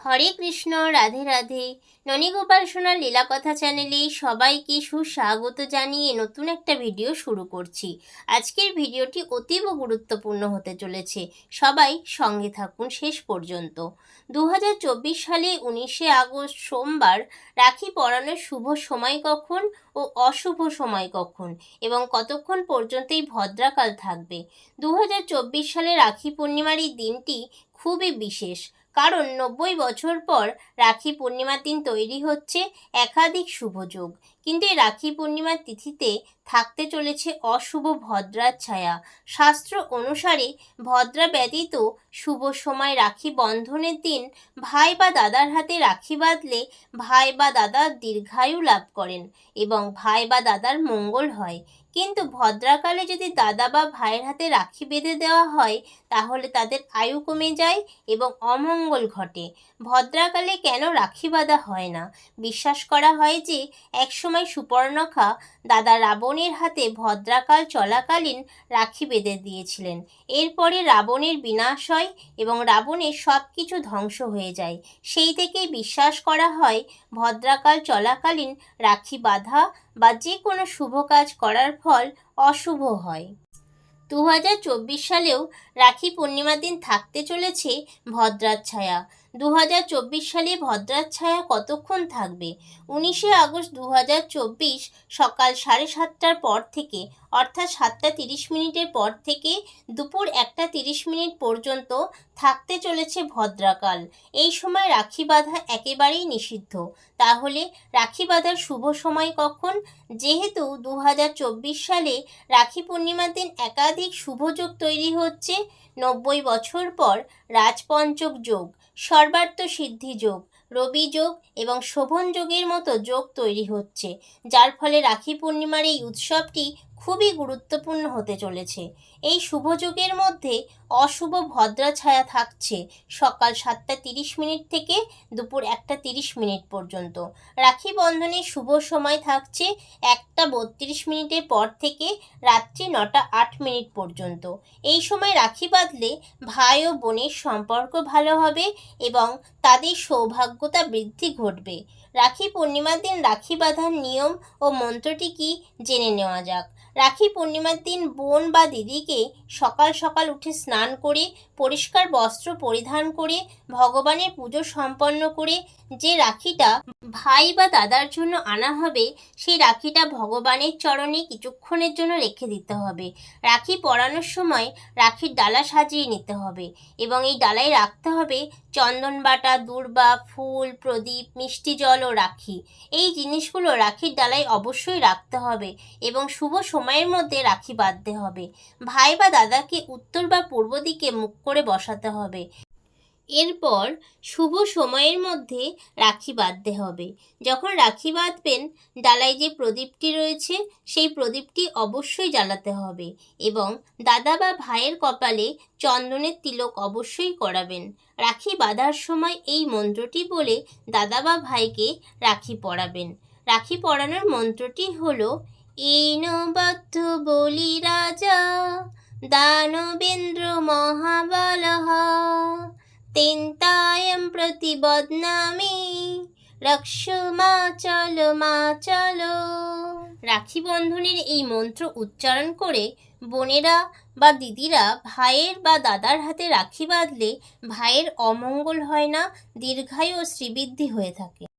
হরে কৃষ্ণ, রাধে রাধে। ননীগোপাল সোনার লীলাকথা চ্যানেলে সবাইকে সুস্বাগত জানিয়ে নতুন একটা ভিডিও শুরু করছি। আজকের ভিডিওটি অতীব গুরুত্বপূর্ণ হতে চলেছে। সবাই সঙ্গে থাকুন শেষ পর্যন্ত। দু হাজার চব্বিশ সালে উনিশে আগস্ট সোমবার রাখি পরানোর শুভ সময় কখন ও অশুভ সময় কখন এবং কতক্ষণ পর্যন্ত এই ভদ্রাকাল থাকবে? দু হাজার চব্বিশ সালে রাখি পূর্ণিমার এই দিনটি খুবই বিশেষ। কারণ নব্বই বছর পর রাখি পূর্ণিমার দিন তৈরি হচ্ছে একাধিক শুভযোগ কিন্তু এই রাখি পূর্ণিমার তিথিতে থাকতে চলেছে অশুভ ভদ্রার ছায়া। শাস্ত্র অনুসারে ভদ্রা ব্যতীত শুভ সময় রাখি বন্ধনের দিন ভাই বা দাদার হাতে রাখি বাঁধলে ভাই বা দাদা দীর্ঘায়ু লাভ করেন এবং ভাই বা দাদার মঙ্গল হয়। কিন্তু ভদ্রাকালে যদি দাদা বা ভাইয়ের হাতে রাখি বেঁধে দেওয়া হয়, তাহলে তাদের আয়ু কমে যায় এবং অমঙ্গল ঘটে। ভদ্রাকালে কেন রাখি বাঁধা হয় না? বিশ্বাস করা হয় যে, একসময় সুপর্ণখা দাদা রাবণের হাতে ভদ্রাকাল চলাকালীন রাখি বেঁধে দিয়েছিলেন। এরপরে রাবণের বিনাশ হয় এবং রাবণের সব কিছু ধ্বংস হয়ে যায়। সেই থেকেই বিশ্বাস করা হয়, ভদ্রাকাল চলাকালীন রাখি বাঁধা বা যে কোনো শুভ কাজ করার ফল অশুভ হয়। দু হাজার চব্বিশ সালেও রাখি পূর্ণিমার দিন থাকতে চলেছে ভদ্রার ছায়া দু হাজার চব্বিশ সালে ভদ্রার ছায়া কতক্ষণ থাকবে? উনিশে আগস্ট দু হাজার চব্বিশ সকাল সাড়ে সাতটার পর থেকে, অর্থাৎ সাতটা তিরিশ মিনিটের পর থেকে দুপুর একটা তিরিশ মিনিট পর্যন্ত থাকতে চলেছে ভদ্রাকাল। এই সময় রাখি বাঁধা একেবারেই নিষিদ্ধ। তাহলে রাখি বাঁধার শুভ সময় কখন? যেহেতু দু হাজার চব্বিশ সালে রাখি পূর্ণিমার দিন একাধিক শুভযোগ তৈরি হচ্ছে, নব্বই বছর পর রাজপঞ্চক যোগ। সর্বার্থ সিদ্ধি যোগ, রবি যোগ এবং শোভন যোগের মতো যোগ তৈরি হচ্ছে, যার ফলে রাখি পূর্ণিমার এই উৎসবটি খুবই গুরুত্বপূর্ণ হতে চলেছে। এই শুভযোগের মধ্যে অশুভ ভদ্রা ছায়া থাকছে সকাল সাতটা তিরিশ মিনিট থেকে দুপুর একটা তিরিশ মিনিট পর্যন্ত। রাখি বন্ধনের শুভ সময় থাকছে একটা বত্রিশ মিনিটের পর থেকে রাত্রি নটা আট মিনিট পর্যন্ত। এই সময় রাখি বাঁধলে ভাই ও বোনের সম্পর্ক ভালো হবে এবং তাদের সৌভাগ্যতা বৃদ্ধি ঘটবে। রাখি পূর্ণিমার দিন রাখি বাঁধার নিয়ম ও মন্ত্রটি কি? জেনে নেওয়া যাক। রাখি পূর্ণিমার দিন বোন বা দিদিকে সকাল সকাল উঠে স্নান করে, পরিষ্কার বস্ত্র পরিধান করে, ভগবানের পুজো সম্পন্ন করে যে রাখিটা ভাই বা দাদার জন্য আনা হবে, সেই রাখিটা ভগবানের চরণে কিছুক্ষণের জন্য রেখে দিতে হবে। রাখি পরানোর সময় রাখির ডালা সাজিয়ে নিতে হবে এবং এই ডালায় রাখতে হবে চন্দন বাটা, দূর্বা, ফুল, প্রদীপ, মিষ্টি জল ও রাখি। এই জিনিসগুলো রাখির ডালায় অবশ্যই রাখতে হবে এবং শুভ সময়ের মধ্যে রাখি বাঁধতে হবে। ভাই বা দাদাকে উত্তর বা পূর্ব দিকে মুখ করে বসাতে হবে। এরপর শুভ সময়ের মধ্যে রাখি বাঁধতে হবে। যখন রাখি বাঁধবেন, ডালায় যে প্রদীপটি রয়েছে, সেই প্রদীপটি অবশ্যই জ্বালাতে হবে এবং দাদা বা ভাইয়ের কপালে চন্দনের তিলক অবশ্যই করাবেন। রাখি বাঁধার সময় এই মন্ত্রটি বলে দাদা বা ভাইকে রাখি পরাবেন। রাখি পরানোর মন্ত্রটি হলো এনবদ্ধ বলি রাজা, দানবেন্দ্র মহাবলহ তেন্তায়ম প্রতিবদনামি। রক্ষ মা, চলো মা, চলো। রাখি বন্ধনের এই মন্ত্র উচ্চারণ করে বোনেরা বা দিদিরা ভাইয়ের বা দাদার হাতে রাখি বাঁধলে ভাইয়ের অমঙ্গল হয় না, দীর্ঘায়ু ও শ্রীবৃদ্ধি হয়ে থাকে।